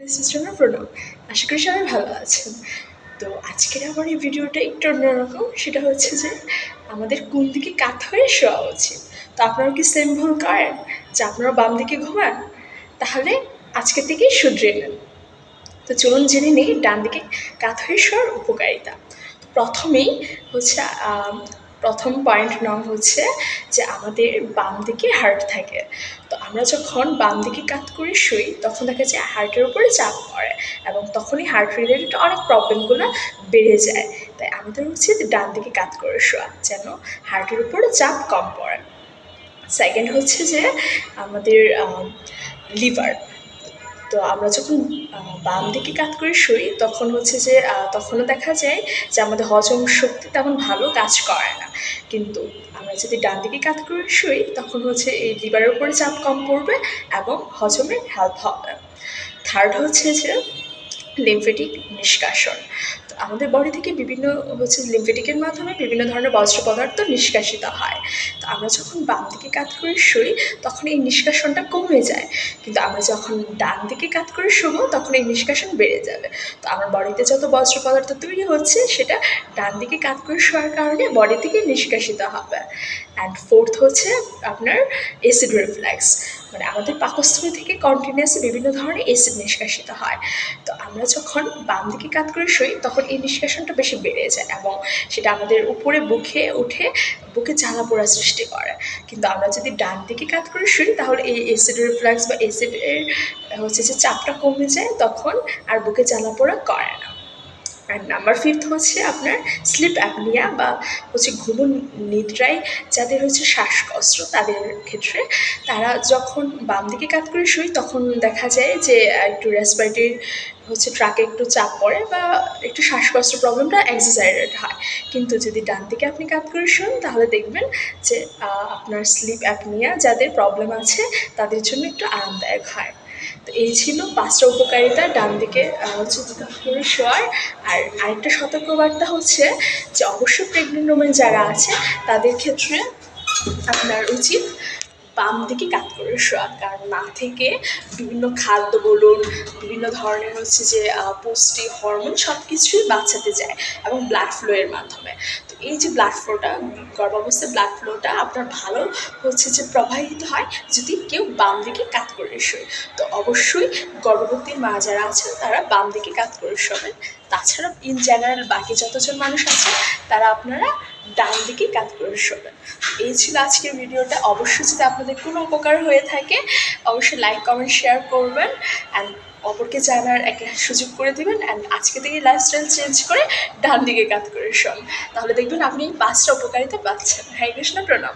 সিস্টেমে প্রণাম আশা করি সবাই ভালো আছেন। তো আজকের আমার এই ভিডিওটা একটু অন্যরকম। সেটা হচ্ছে যে আমাদের কোন দিকে কাত হয়ে শোয়া উচিত? তো আপনারা কি সেম ভুল করেন? যে আপনারা বাম দিকে ঘুমান? তাহলে আজকে থেকেই শুধরে নেন। তো চলুন জেনে নেই ডান দিকে কাত হয়ে শোয়ার উপকারিতা। প্রথমেই হচ্ছে প্রথম পয়েন্ট নং হচ্ছে যে আমাদের বাম দিকে হার্ট থাকে। তো আমরা যখন বাম দিকে কাত করে, শুই, তখন দেখা যায় হার্টের উপরে চাপ পড়ে এবং তখনই হার্ট রিলেটেড অনেক প্রবলেমগুলো বেড়ে যায়। তাই আমাদের উচিত ডান দিকে কাত করে শোয়া, যেন হার্টের উপরে চাপ কম পড়ে। সেকেন্ড হচ্ছে যে আমাদের লিভার তো আমরা যখন বাম দিকে কাত করে শুই তখন হচ্ছে যে তখনও দেখা যায় যে আমাদের হজম শক্তি তেমন ভালো কাজ করে না। কিন্তু আমরা যদি ডান দিকে কাত করে শুই তখন হচ্ছে এই লিভারের উপরে চাপ কম পড়বে এবং হজমের হেল্প হবে। থার্ড হচ্ছে যে লিমফেটিক নিষ্কাশন। আমাদের বডি থেকে বিভিন্ন হচ্ছে লিমফেটিকের মাধ্যমে বিভিন্ন ধরনের বজ্র পদার্থ নিষ্কাশিত হয়। তো আমরা যখন বাম দিকে কাত করে শুই, তখন এই নিষ্কাশনটা কমে যায়। কিন্তু আমরা যখন ডান দিকে কাত করে শুবো, তখন এই নিষ্কাশন বেড়ে যাবে। তো আমার বডিতে যত বজ্র পদার্থ তৈরি হচ্ছে, সেটা ডান দিকে কাত করে শোয়ার কারণে বডি থেকে নিষ্কাশিত হবে। অ্যান্ড ফোর্থ হচ্ছে আপনার অ্যাসিড রিফ্লেক্স মানে আমাদের পাকস্থলী থেকে কন্টিনিউয়াসলি বিভিন্ন ধরনের অ্যাসিড নিষ্কাশিত হয়। তো আমরা যখন বাম দিকে কাত করে শুই, তখন এই নিষ্কাশনটা বেশি বেড়ে যায় এবং সেটা আমাদের উপরে বুকে উঠে বুকে জ্বালা পোড়া সৃষ্টি করে। কিন্তু আমরা যদি ডান দিকে কাত করে শুই, তাহলে এই অ্যাসিড রিফ্লাক্স বা অ্যাসিডের হচ্ছে যে চাপটা কমে যায়, তখন আর বুকে জ্বালা পোড়া করে না। আর নাম্বার ফিফথ হচ্ছে আপনার স্লিপ অ্যাপনিয়া বা হচ্ছে ঘুমন নিদ্রায় যাদের হচ্ছে শ্বাসকষ্ট, তাদের ক্ষেত্রে তারা যখন বাম দিকে কাত করে শুই, তখন দেখা যায় যে একটু রেসপিরেটরি হচ্ছে ট্রাকে একটু চাপ পড়ে বা একটু শ্বাসকষ্ট প্রবলেমটা এক্সাজারেট হয়। কিন্তু যদি ডান দিকে আপনি কাত করে শুন, তাহলে দেখবেন যে আপনার স্লিপ অ্যাপনিয়া যাদের প্রবলেম আছে, তাদের জন্য একটু আরামদায়ক হয়। তো এই ছিল পাঁচটা উপকারিতা, ডান দিকে হচ্ছে করে শোয়ার। আর আরেকটা সতর্কবার্তা হচ্ছে যে অবশ্যই প্রেগনেন্ট ওমেন যারা আছে, তাদের ক্ষেত্রে আপনার উচিত বাম দিকে কাত করে শোয়া। কারণ মা থেকে বিভিন্ন খাদ্য বলুন, বিভিন্ন ধরনের হচ্ছে যে পুষ্টি হরমোন সব কিছুই বাচ্চাতে যায় এবং ব্লাড ফ্লোয়ের মাধ্যমে। এই যে ব্লাড ফ্লোটা গর্ভাবস্থায় ব্লাড ফ্লোটা আপনার ভালো হচ্ছে যে প্রবাহিত হয় যদি কেউ বাম দিকে কাত করে শোয়। তো অবশ্যই গর্ভবতী মা যারা আছেন, তারা বাম দিকে কাত করে শোবেন। তাছাড়া ইন জেনারেল বাকি যতজন মানুষ আছে, তারা আপনারা ডান দিকে কাত করে শোবেন। এই ছিল আজকের ভিডিওটা। অবশ্যই যদি আপনাদের কোনো উপকার হয়ে থাকে, অবশ্যই লাইক কমেন্ট শেয়ার করবেন অ্যান্ড অপরকে জানার একটা সুযোগ করে দিবেন অ্যান্ড আজকে থেকে লাইফস্টাইল চেঞ্জ করে ডান দিকে কাত করে শোন। তাহলে দেখবেন আপনি পাঁচটা উপকারিতা পাচ্ছেন। হ্যাঁ কৃষ্ণ, প্রণাম।